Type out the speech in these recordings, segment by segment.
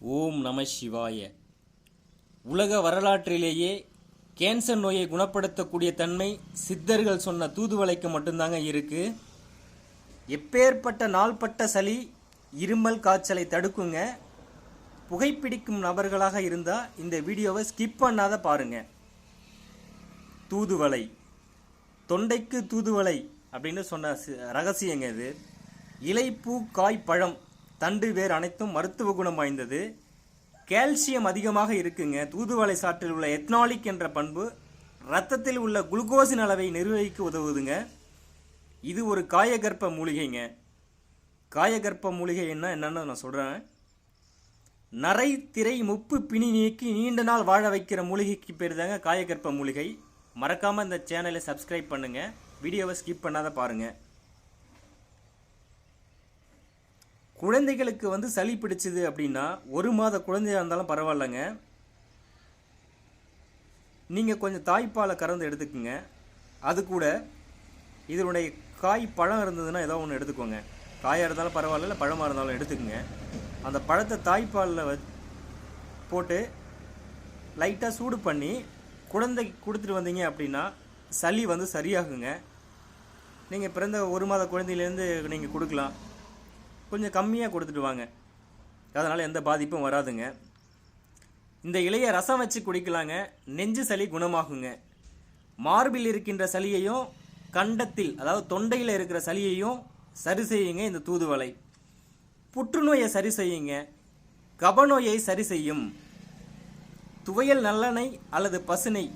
ஓம் நம சிவாய. உலக வரலாற்றிலேயே கேன்சர் நோயை குணப்படுத்தக்கூடிய தன்மை சித்தர்கள் சொன்ன தூதுவளைக்கு மட்டும்தாங்க இருக்கு. எப்பேற்பட்ட நாள்பட்ட சளி இருமல் காய்ச்சலை தடுக்குங்க. புகைப்பிடிக்கும் நபர்களாக இருந்தால் இந்த வீடியோவை ஸ்கிப் பண்ணாத பாருங்க. தூதுவலை தொண்டைக்கு தூதுவலை அப்படின்னு சொன்ன ரகசியங்க இது. இலைப்பூ காய் பழம் தண்டு வேர் அனைத்தும் மருத்துவ குணம் வாய்ந்தது. கால்சியம் அதிகமாக இருக்குங்க. தூதுவளை சாற்றில் உள்ள எத்னாலிக் என்ற பண்பு ரத்தத்தில் உள்ள குளுக்கோஸின் அளவை நிர்வகிக்க உதவுதுங்க. இது ஒரு காயகற்ப மூலிகைங்க. காயகற்ப மூலிகை என்ன என்னன்னு நான் சொல்கிறேன் நரை திரை முப்பு பிணி நீக்கி நீண்ட நாள் வாழ வைக்கிற மூலிகைக்கு பேர் தாங்க காயகற்ப மூலிகை. மறக்காமல் இந்த சேனலை சப்ஸ்கிரைப் பண்ணுங்கள் வீடியோவை ஸ்கிப் பண்ணாத பாருங்கள் குழந்தைகளுக்கு வந்து சளி பிடிச்சது அப்படின்னா ஒரு மாத குழந்தையாக இருந்தாலும் பரவாயில்லைங்க. நீங்கள் கொஞ்சம் தாய்ப்பாலை கறந்து எடுத்துக்கோங்க. அது கூட இதனுடைய காய் பழம் இருந்ததுன்னா ஏதோ ஒன்று எடுத்துக்கோங்க. காயாக இருந்தாலும் பரவாயில்ல இல்லை பழமாக இருந்தாலும் எடுத்துக்கோங்க. அந்த பழத்தை தாய்ப்பாலில் வ போட்டு லைட்டாக சூடு பண்ணி குழந்தைக்கு கொடுத்துட்டு வந்தீங்க அப்படின்னா சளி வந்து சரியாகுங்க. நீங்கள் பிறந்த ஒரு மாத குழந்தையிலேருந்து நீங்கள் கொடுக்கலாம். கொஞ்சம் கம்மியாக கொடுத்துட்டு வாங்க. அதனால் எந்த பாதிப்பும் வராதுங்க. இந்த இலையை ரசம் வச்சு குடிக்கலாங்க. நெஞ்சு சளி குணமாகுங்க. மார்பில் இருக்கின்ற சளியையும் கண்டத்தில் அதாவது தொண்டையில் இருக்கிற சளியையும் சரி செய்யுங்க இந்த தூதுவளை. புற்றுநோயை சரி செய்யுங்க. கபநோயை சரி செய்யும். துவையல் நல்லெண்ணெய் அல்லது பசுனை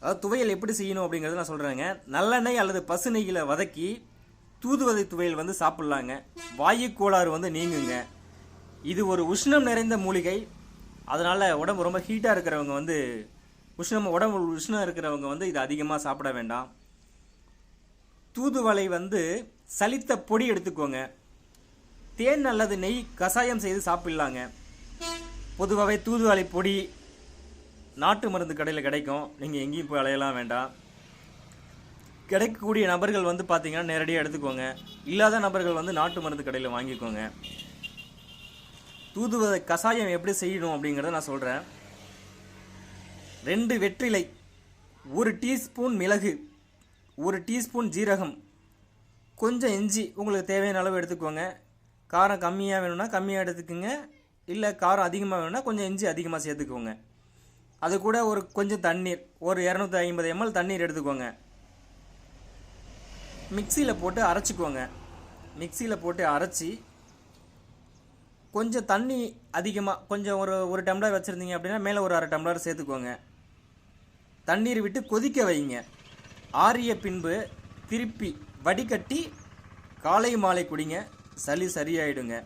அதாவது துவையல் எப்படி செய்யணும் அப்படிங்கிறத நான் சொல்கிறேங்க நல்லெண்ணெய் அல்லது பசுநெய்யில் வதக்கி தூதுவதை துவையல் வந்து சாப்பிட்லாங்க. வாயு கோளாறு வந்து நீங்குங்க. இது ஒரு உஷ்ணம் நிறைந்த மூலிகை. அதனால் உடம்பு ரொம்ப ஹீட்டாக இருக்கிறவங்க வந்து உஷ்ணம் உடம்பு உஷ்ணம் இருக்கிறவங்க வந்து இது அதிகமாக சாப்பிட வேண்டாம். தூதுவளை வந்து சலித்த பொடி எடுத்துக்கோங்க. தேன் அல்லது நெய் கஷாயம் செய்து சாப்பிடலாங்க. பொதுவாகவே தூதுவளை பொடி நாட்டு மருந்து கடையில் கிடைக்கும். நீங்கள் எங்கேயும் போய் அலையலாம் வேண்டாம். கிடைக்கக்கூடிய நபர்கள் வந்து பார்த்தீங்கன்னா நேரடியாக எடுத்துக்கோங்க. இல்லாத நபர்கள் வந்து நாட்டு மருந்து கடையில் வாங்கிக்கோங்க. தூதுவதை கஷாயம் எப்படி செய்யணும் அப்படிங்கிறத நான் சொல்கிறேன் ரெண்டு வெற்றிலை ஒரு டீஸ்பூன் மிளகு ஒரு டீஸ்பூன் ஜீரகம் கொஞ்சம் இஞ்சி உங்களுக்கு தேவையான அளவு எடுத்துக்கோங்க. காரம் கம்மியாக வேணும்னா கம்மியாக எடுத்துக்கோங்க. இல்லை காரம் அதிகமாக வேணும்னா கொஞ்சம் இஞ்சி அதிகமாக சேர்த்துக்கோங்க. அது கூட ஒரு கொஞ்சம் தண்ணீர் ஒரு இரநூத்தி ஐம்பது எம்எல் தண்ணீர் எடுத்துக்கோங்க. மிக்சியில் போட்டு அரைச்சிக்கோங்க மிக்சியில் போட்டு அரைச்சி கொஞ்சம் தண்ணி அதிகமாக கொஞ்சம் ஒரு ஒரு டம்ளர் வச்சுருந்தீங்க அப்படின்னா மேலே ஒரு அரை டம்ளர் சேர்த்துக்கோங்க தண்ணீர் விட்டு கொதிக்க வைங்க. ஆறிய பின்பு திருப்பி வடிகட்டி காலை மாலை குடிங்க. சளி சரியாயிடுங்க.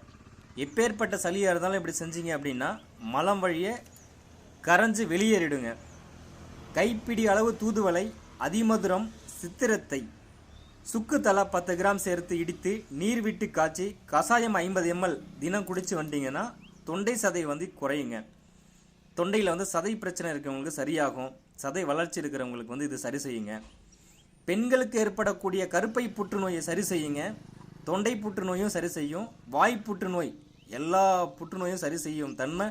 எப்பேற்பட்ட சளியாக இருந்தாலும் இப்படி செஞ்சீங்க அப்படின்னா மலம் வழிய கரைஞ்சு வெளியேறிடுங்க. கைப்பிடி அளவு தூதுவளை அதிமதுரம் சித்திரத்தை சுக்கு தலா பத்து கிராம் சேர்த்து இடித்து நீர் விட்டு காய்ச்சி கசாயம் ஐம்பது எம்எல் தினம் குடிச்சு வந்தீங்கன்னா தொண்டை சதை வந்து குறையுங்க. தொண்டையில் வந்து சதை பிரச்சனை இருக்கிறவங்களுக்கு சரியாகும். சதை வளர்ச்சி இருக்கிறவங்களுக்கு வந்து இது சரி செய்யுங்க. பெண்களுக்கு ஏற்படக்கூடிய கருப்பை புற்றுநோயை சரி செய்யுங்க. தொண்டை புற்றுநோயும் சரி செய்யும். வாய் புற்றுநோய் எல்லா புற்றுநோயும் சரி செய்யும் தன்மை.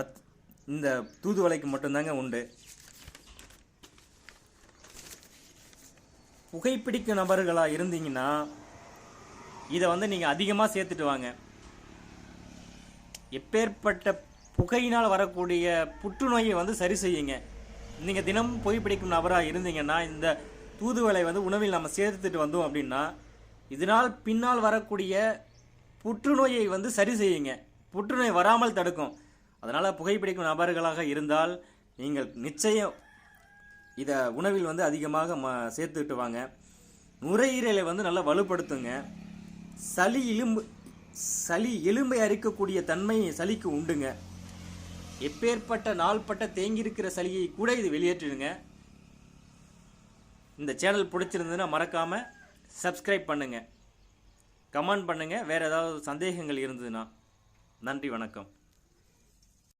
ரத் இந்த தூதுவளைக்கு மட்டும்தாங்க உண்டு. புகைப்பிடிக்கும் நபர்களாக இருந்தீங்கன்னா இதை வந்து நீங்கள் அதிகமாக சேர்த்துட்டு வாங்க. எப்பேற்பட்ட புகையினால் வரக்கூடிய புற்றுநோயை வந்து சரி செய்யுங்க. நீங்கள் தினமும் புகைப்பிடிக்கும் நபராக இருந்தீங்கன்னா இந்த தூதுவளை வந்து உணவில் நம்ம சேர்த்துட்டு வந்தோம் அப்படின்னா இதனால் பின்னால் வரக்கூடிய புற்றுநோயை வந்து சரி செய்யுங்க. புற்றுநோய் வராமல் தடுக்கும். அதனால் புகைப்பிடிக்கும் நபர்களாக இருந்தால் நீங்கள் நிச்சயம் இதை உணவில் வந்து அதிகமாக ம சேர்த்துக்கிட்டு வாங்க நுரையீரலை வந்து நல்லா வலுப்படுத்துங்க. சளி எலும்பு சளி எலும்பை அரிக்கக்கூடிய தன்மை சளிக்கு உண்டுங்க. எப்பேற்பட்ட நாள்பட்ட தேங்கியிருக்கிற சளியை கூட இது வெளியேற்றிடுங்க. இந்த சேனல் பிடிச்சிருந்ததுன்னா மறக்காமல் சப்ஸ்கிரைப் பண்ணுங்கள் கமெண்ட் பண்ணுங்கள் வேறு ஏதாவது சந்தேகங்கள் இருந்ததுன்னா. நன்றி வணக்கம்.